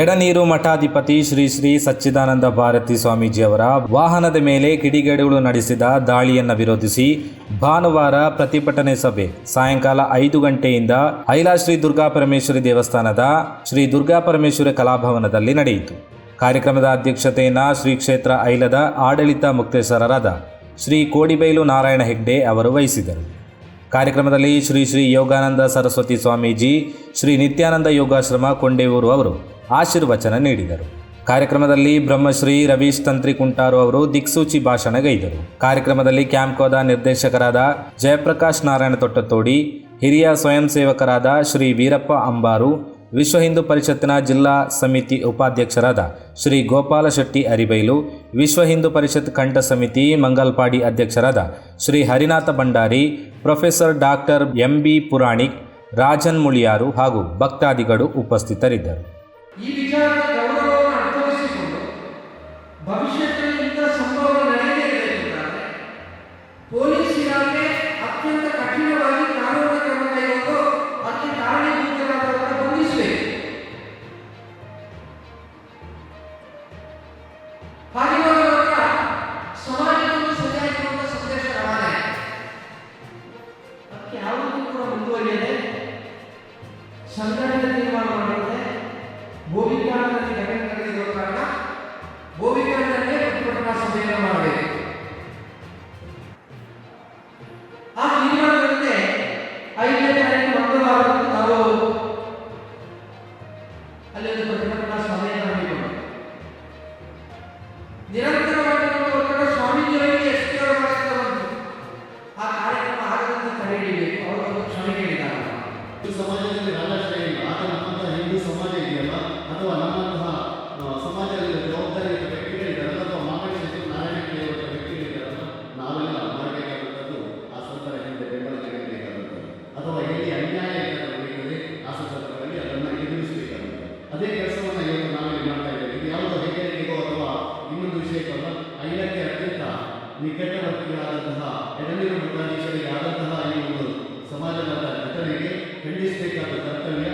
ಎಡನೀರು ಮಠಾಧಿಪತಿ ಶ್ರೀ ಶ್ರೀ ಸಚ್ಚಿದಾನಂದ ಭಾರತಿ ಸ್ವಾಮೀಜಿಯವರ ವಾಹನದ ಮೇಲೆ ಕಿಡಿಗೇಡಿಗಳು ನಡೆಸಿದ ದಾಳಿಯನ್ನು ವಿರೋಧಿಸಿ ಭಾನುವಾರ ಪ್ರತಿಭಟನೆ ಸಭೆ. ಸಾಯಂಕಾಲ ಐದು ಗಂಟೆಯಿಂದ ಐಲಾ ಶ್ರೀ ದುರ್ಗಾ ಪರಮೇಶ್ವರಿ ದೇವಸ್ಥಾನದ ಶ್ರೀ ದುರ್ಗಾ ಪರಮೇಶ್ವರಿ ಕಲಾಭವನದಲ್ಲಿ ನಡೆಯಿತು. ಕಾರ್ಯಕ್ರಮದ ಅಧ್ಯಕ್ಷತೆಯನ್ನು ಶ್ರೀ ಕ್ಷೇತ್ರ ಐಲದ ಆಡಳಿತ ಮುಕ್ತೇಶ್ವರರಾದ ಶ್ರೀ ಕೋಡಿಬೈಲು ನಾರಾಯಣ ಹೆಗ್ಡೆ ಅವರು ವಹಿಸಿದರು. ಕಾರ್ಯಕ್ರಮದಲ್ಲಿ ಶ್ರೀ ಶ್ರೀ ಯೋಗಾನಂದ ಸರಸ್ವತಿ ಸ್ವಾಮೀಜಿ, ಶ್ರೀ ನಿತ್ಯಾನಂದ ಯೋಗಾಶ್ರಮ ಕೊಂಡೇವೂರು ಅವರು ಆಶೀರ್ವಚನ ನೀಡಿದರು. ಕಾರ್ಯಕ್ರಮದಲ್ಲಿ ಬ್ರಹ್ಮಶ್ರೀ ರವೀಶ್ ತಂತ್ರಿ ಕುಂಟಾರು ಅವರು ದಿಕ್ಸೂಚಿ ಭಾಷಣಗೈದರು. ಕಾರ್ಯಕ್ರಮದಲ್ಲಿ ಕ್ಯಾಂಪ್ಕೋದ ನಿರ್ದೇಶಕರಾದ ಜಯಪ್ರಕಾಶ್ ನಾರಾಯಣ ತೊಟ್ಟತೋಡಿ, ಹಿರಿಯ ಸ್ವಯಂ ಸೇವಕರಾದ ಶ್ರೀ ವೀರಪ್ಪ ಅಂಬಾರು ವಿಶ್ವ ಹಿಂದೂ ಪರಿಷತ್ತಿನ ಜಿಲ್ಲಾ ಸಮಿತಿ ಉಪಾಧ್ಯಕ್ಷರಾದ ಶ್ರೀ ಗೋಪಾಲ ಶೆಟ್ಟಿ ಅರಿಬೈಲು, ವಿಶ್ವ ಹಿಂದೂ ಪರಿಷತ್ ಕಂಠ ಸಮಿತಿ ಮಂಗಲ್ಪಾಡಿ ಅಧ್ಯಕ್ಷರಾದ Shri Harinath Bhandari, professor doctor M B Puranik, Rajan Muliyar ಹಾಗೂ ಭಕ್ತಾದಿಗಳು ಉಪಸ್ಥಿತರಿದ್ದರು. ಸಂಘಟನೆ ತೀರ್ಮಾನ ಮಾಡಿದ್ರೆ ಭೂವಿಜ್ಞಾನದಲ್ಲಿ ಘಟನೆ ನಡೆದಿರೋ ಕಾರಣ ಭೂವಿಜ್ಞಾನದಲ್ಲೇ ಪ್ರತಿಭಟನಾ ಸಭೆಯನ್ನು ಮಾಡಬೇಕು. ಆ ತೀರ್ಮಾನದಂತೆ ಐದನೇ ತಾರೀಕು ಮಂಗಳವಾರದಂದು ಅವರು ಅಲ್ಲಿ ಒಂದು ಪ್ರತಿಭಟನಾ ಸಭೆಯನ್ನು ಹಮ್ಮಿಕೊಂಡು ನಿರಂತರವಾಗಿ ಒತ್ತಡ ಸ್ವಾಮೀಜಿಯವರಿಗೆ ಎಷ್ಟು ಮಾಡಿಸಿದ ಒಂದು ಆ ಕಾರ್ಯಕ್ರಮ ಆಗದಂತೆ ತಡೆ ಹಿಡಿಯಬೇಕು ಅವರು ಕ್ಷಮೆ ಕೇಳಿದಾಗ ಸಮಾಜದಲ್ಲಿ ಕರ್ತವ್ಯ